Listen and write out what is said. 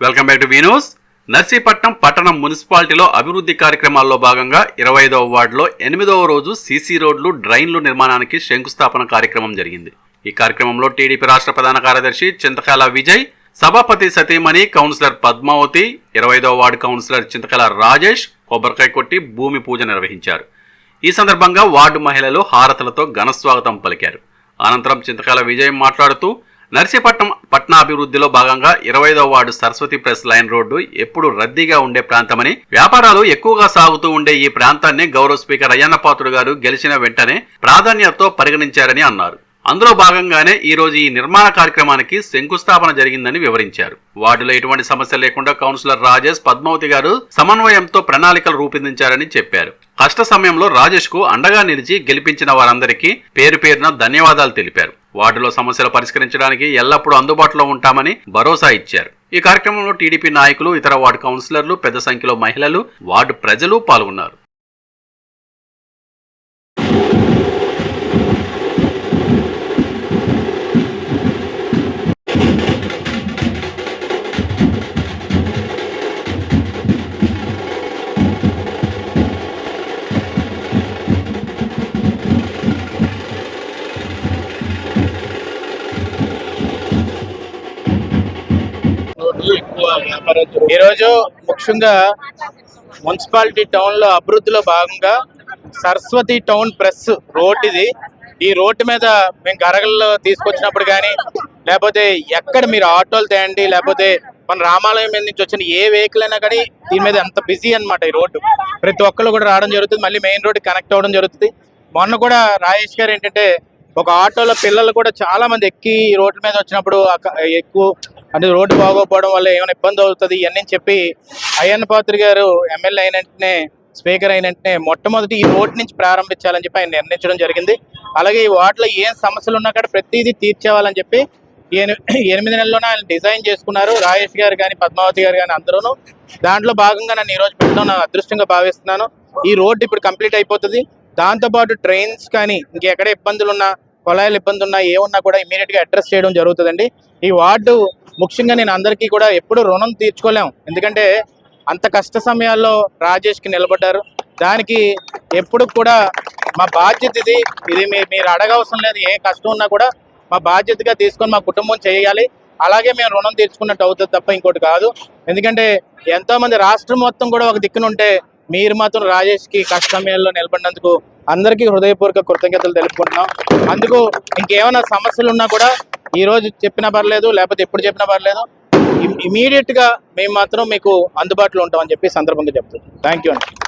Welcome back to Veenus Narsipatnam పట్టణం మున్సిపాలిటీలో అభివృద్ధి కార్యక్రమాల్లో భాగంగా ఇరవై ఐదవ వార్డులో ఎనిమిదవ రోజు సీసీ రోడ్లు డ్రైన్లు నిర్మాణానికి శంకుస్థాపన కార్యక్రమం జరిగింది. ఈ కార్యక్రమంలో టీడీపీ రాష్ట్ర ప్రధాన కార్యదర్శి చింతకాల విజయ్ సభాపతి సతీమణి కౌన్సిలర్ పద్మావతి ఇరవై ఐదవ వార్డు కౌన్సిలర్ చింతకాల రాజేష్ కొబ్బరికాయ కొట్టి భూమి పూజ నిర్వహించారు. ఈ సందర్భంగా వార్డు మహిళలు హారతలతో ఘనస్వాగతం పలికారు. అనంతరం చింతకాల విజయ్ మాట్లాడుతూ నర్సీపట్నం పట్టణాభివృద్ధిలో భాగంగా ఇరవై ఐదవ ward Saraswati press line road ఎప్పుడు రద్దీగా ఉండే ప్రాంతమని వ్యాపారాలు ఎక్కువగా సాగుతూ ఉండే ఈ ప్రాంతాన్ని గౌరవ స్పీకర్ అయ్యన్న పాత్రుడు గారు గెలిచిన వెంటనే ప్రాధాన్యతతో పరిగణించారని అన్నారు. అందులో భాగంగానే ఈరోజు ఈ నిర్మాణ కార్యక్రమానికి శంకుస్థాపన జరిగిందని వివరించారు. వార్డులో ఎటువంటి సమస్య లేకుండా కౌన్సిలర్ రాజేష్ పద్మావతి గారు సమన్వయంతో ప్రణాళికలు రూపొందించారని చెప్పారు. కష్ట సమయంలో రాజేష్కు అండగా నిలిచి గెలిపించిన వారందరికీ పేరు పేరున ధన్యవాదాలు తెలిపారు. వార్డులో సమస్యలు పరిష్కరించడానికి ఎల్లప్పుడూ అందుబాటులో ఉంటామని భరోసా ఇచ్చారు. ఈ కార్యక్రమంలో టీడీపీ నాయకులు ఇతర వార్డు కౌన్సిలర్లు పెద్ద సంఖ్యలో మహిళలు వార్డు ప్రజలు పాల్గొన్నారు. ఈరోజు ముఖ్యంగా మున్సిపాలిటీ టౌన్లో అభివృద్ధిలో భాగంగా సరస్వతి టౌన్ ప్రెస్ రోడ్ ఇది. ఈ రోడ్డు మీద మేము గరగల్లో తీసుకొచ్చినప్పుడు కానీ లేకపోతే ఎక్కడ మీరు ఆటోలు తేయండి లేకపోతే మన రామాలయం మీద నుంచి వచ్చిన ఏ వెహికల్ అయినా కానీ దీని మీద అంత బిజీ అన్నమాట ఈ రోడ్డు. ప్రతి ఒక్కరు కూడా రావడం జరుగుతుంది. మళ్ళీ మెయిన్ రోడ్ కనెక్ట్ అవ్వడం జరుగుతుంది. మొన్న కూడా రాజేష్ గారు ఏంటంటే ఒక ఆటోలో పిల్లలు కూడా చాలా మంది ఎక్కి ఈ రోడ్డు మీద వచ్చినప్పుడు ఎక్కువ అంటే రోడ్డు బాగోకపోవడం వల్ల ఏమైనా ఇబ్బంది అవుతుంది ఇవన్నీ చెప్పి అయ్యన్న పాత్రి గారు ఎమ్మెల్యే అయిన వెంటనే స్పీకర్ అయిన వెంటనే మొట్టమొదటి ఈ రోడ్ నుంచి ప్రారంభించాలని చెప్పి ఆయన నిర్ణయించడం జరిగింది. అలాగే ఈ వార్డులో ఏం సమస్యలు ఉన్నా కూడా ప్రతిదీ తీర్చేవాలని చెప్పి ఎనిమిది నెలల్లోనే ఆయన డిజైన్ చేసుకున్నారు. రాజేష్ గారు కానీ పద్మావతి గారు కానీ అందరూ దాంట్లో భాగంగా నన్ను ఈరోజు పెట్టడం నా అదృష్టంగా భావిస్తున్నాను. ఈ రోడ్డు ఇప్పుడు కంప్లీట్ అయిపోతుంది. దాంతోపాటు ట్రైన్స్ కానీ ఇంకెక్కడ ఇబ్బందులు ఉన్నా కొలాయిలు ఇబ్బంది ఉన్నా ఏమున్నా కూడా ఇమీడియట్గా అడ్రస్ చేయడం జరుగుతుందండి. ఈ వార్డు ముఖ్యంగా నేను అందరికీ కూడా ఎప్పుడు రుణం తీర్చుకోలేం. ఎందుకంటే అంత కష్ట సమయాల్లో రాజేష్కి నిలబడ్డారు. దానికి ఎప్పుడు కూడా మా బాధ్యత ఇది. ఇది మీ- మీరు అడగవసరం లేదు. ఏ కష్టం ఉన్నా కూడా మా బాధ్యతగా తీసుకొని మా కుటుంబం చేయాలి. అలాగే మేము రుణం తీర్చుకున్నట్టు అవుతుంది తప్ప ఇంకోటి కాదు. ఎందుకంటే ఎంతోమంది రాష్ట్రం మొత్తం కూడా ఒక దిక్కునుంటే మీరు మాత్రం రాజేష్కి కష్ట సమయాల్లో నిలబడినందుకు అందరికీ హృదయపూర్వక కృతజ్ఞతలు తెలుపుకుంటున్నాం. అందుకు ఇంకేమైనా సమస్యలు ఉన్నా కూడా ఈ రోజు చెప్పినా పర్లేదు లేకపోతే ఎప్పుడు చెప్పినా పర్లేదు. ఇమీడియట్గా మేము మాత్రం మీకు అందుబాటులో ఉంటామని చెప్పి సందర్భంగా చెప్తున్నాం. థ్యాంక్ యూ అండి.